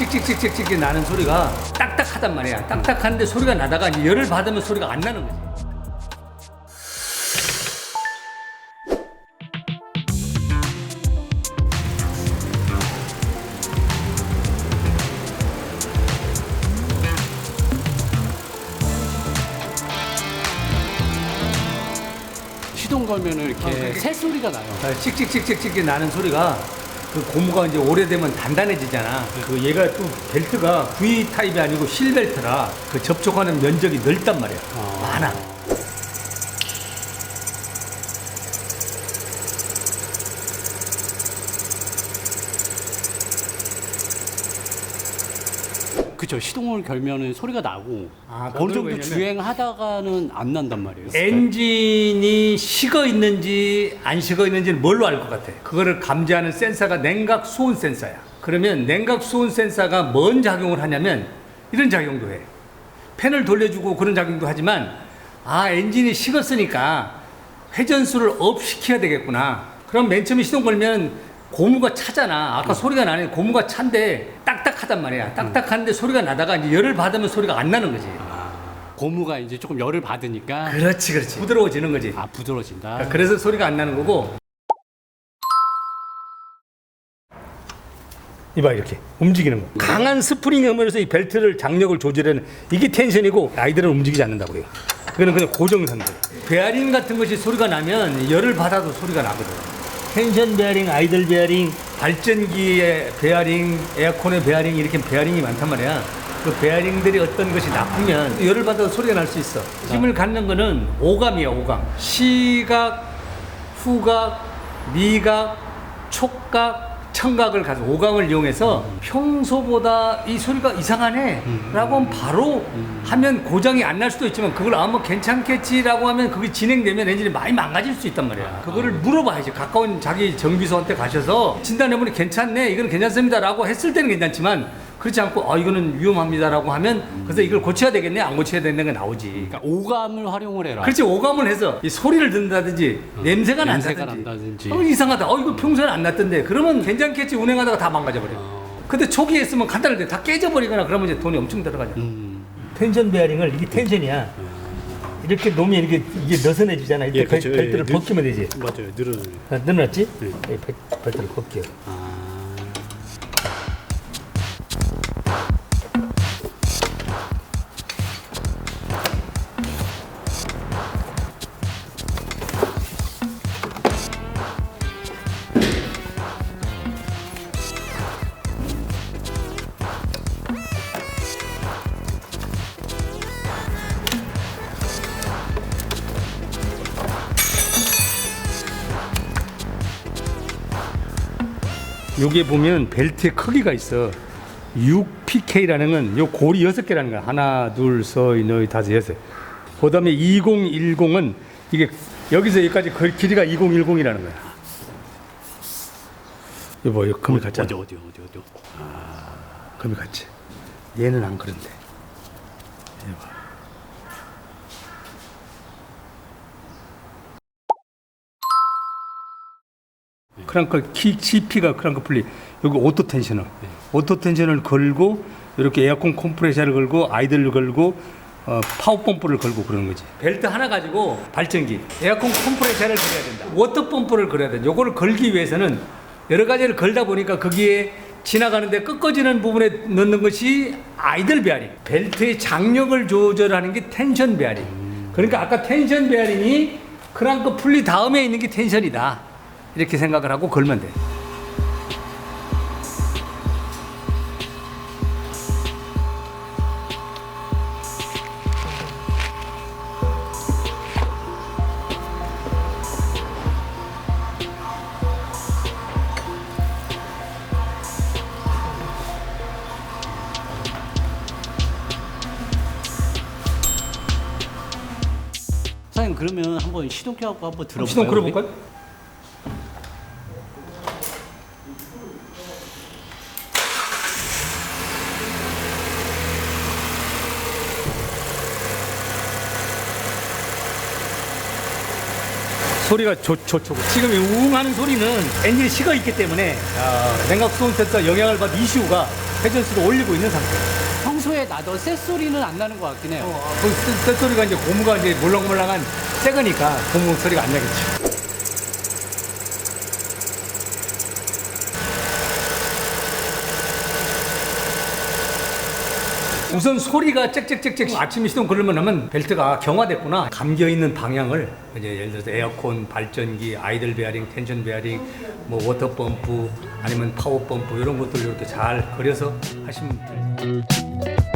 칙칙칙칙칙 나는 소리가 딱딱하단 말이야. 딱딱한데 소리가 나다가 열을 받으면 소리가 안 나는 거지. 시동 걸면은 이렇게 아, 그게- 새 소리가 나요. 아, 칙칙칙칙칙 나는 소리가 그 고무가 이제 오래되면 단단해지잖아. 그 얘가 또 벨트가 V 타입이 아니고 실 벨트라 그 접촉하는 면적이 넓단 말이야. 아. 많아. 그쵸. 시동을 걸면은 소리가 나고 아, 어느 정도 왜냐면- 주행하다가는 안 난단 말이에요. 엔진이 식어 있는지 안 식어 있는지는 뭘로 알 것 같아? 그거를 감지하는 센서가 냉각 수온 센서야. 그러면 냉각 수온 센서가 뭔 작용을 하냐면 이런 작용도 해. 팬을 돌려주고 그런 작용도 하지만 아 엔진이 식었으니까 회전수를 업 시켜야 되겠구나. 그럼 맨 처음에 시동 걸면 고무가 차잖아. 아까 소리가 나네. 고무가 찬데 딱딱하단 말이야. 딱딱한데 소리가 나다가 이제 열을 받으면 소리가 안 나는 거지. 아, 고무가 이제 조금 열을 받으니까 그렇지, 그렇지. 부드러워지는 거지. 아 부드러워진다. 그러니까 그래서 소리가 안 나는 거고. 이봐 이렇게 움직이는 거. 강한 스프링 힘으로서 이 벨트를 장력을 조절하는 이게 텐션이고 아이들은 움직이지 않는다고 그래요. 그거는 그냥 고정 상태. 베어링 같은 것이 소리가 나면 열을 받아도 소리가 나거든. 텐션 베어링, 아이들 베어링, 발전기의 베어링, 에어컨의 베어링 이렇게 베어링이 많단 말이야. 그 베어링들이 어떤 것이 나쁘면 열을 받아도 소리가 날 수 있어. 힘을 갖는 거는 오감이야, 오감. 시각, 후각, 미각, 촉각, 청각을 가지고 오감을 이용해서 평소보다 이 소리가 이상하네 라고 하면 바로 하면 고장이 안 날 수도 있지만 그걸 아뭐 괜찮겠지라고 하면 그게 진행되면 엔진이 많이 망가질 수 있단 말이야. 그거를 물어봐야지. 가까운 자기 정비소한테 가셔서 진단해보니 괜찮네 이건 괜찮습니다 라고 했을 때는 괜찮지만 그렇지 않고 아 이거는 위험합니다라고 하면 그래서 이걸 고쳐야 되겠네 안 고쳐야 되는 게 나오지 그러니까 오감을 활용을 해라. 그렇지 오감을 해서 이 소리를 듣는다든지 냄새가 냄새가 난다든지, 난다든지. 어, 이상하다 어 이거 평소에는 안 났던데 그러면 괜찮겠지 운행하다가 다 망가져 버려 어. 근데 초기에 했으면 간단할 때다 깨져버리거나 그러면 이제 돈이 엄청 들어가죠 음. 텐션 베어링을 이게 텐션이야 이렇게 놓으면 이게 이게 느슨해지잖아 이때 예, 그렇죠. 벨, 트를 예, 벗기면 되지 맞아요. 늘어요. 아, 늘어났지? 네. 이 벨- 벨트를 벗겨 아. 여기에 보면 벨트의 크기가 있어. 6PK라는 건요 골이 여섯 개라는 거야. 하나 둘 서 너희 다섯 여섯 그 다음에 2010은 이게 여기서 여기까지 그 길이가 2010이라는 거야. 이거 금이 같잖아? 어디 어디 어디 어디. 금이 같지? 얘는 안 그런데. 여봐 크랑크 키 CP가 크랑크 플리. 여기 오토 텐셔너 오토 텐셔너를 걸고 이렇게 에어컨 컴프레셔를 걸고 아이들을 걸고 어, 파워 펌프를 걸고 그러는 거지. 벨트 하나 가지고 발전기 에어컨 컴프레셔를 걸어야 된다. 워터 펌프를 걸어야 된다. 요거를 걸기 위해서는 여러 가지를 걸다 보니까 거기에 지나가는데 꺾어지는 부분에 넣는 것이 아이들 베어링. 벨트의 장력을 조절하는 게 텐션 베어링. 그러니까 아까 텐션 베어링이 크랑크 풀리 다음에 있는 게 텐션이다 이렇게 생각을 하고 걸면 돼. 사장님 그러면 한번 시동 켜갖고 한번 들어볼까요? 시동 걸어볼까요? 소리가 좋, 좋죠. 지금 이 우웅하는 소리는 엔진이 식어 있기 때문에 어, 냉각 수온 센서 영향을 받은 이슈가 회전수를 올리고 있는 상태예요. 평소에 나던 쇳소리는 안 나는 것 같긴 해요. 어, 그 쇳- 쇳소리가 이제 고무가 이제 몰랑몰랑한 새 거니까 고무 소리가 안 나겠죠. 우선 소리가 짹짹짹짹 아침에 시동 걸으면 하면 벨트가 경화됐구나 감겨 있는 방향을 이제 예를 들어서 에어컨 발전기 아이들 베어링 텐션 베어링 뭐 워터 펌프 아니면 파워 펌프 이런 것들 이렇게 잘 그려서 하시면 돼요.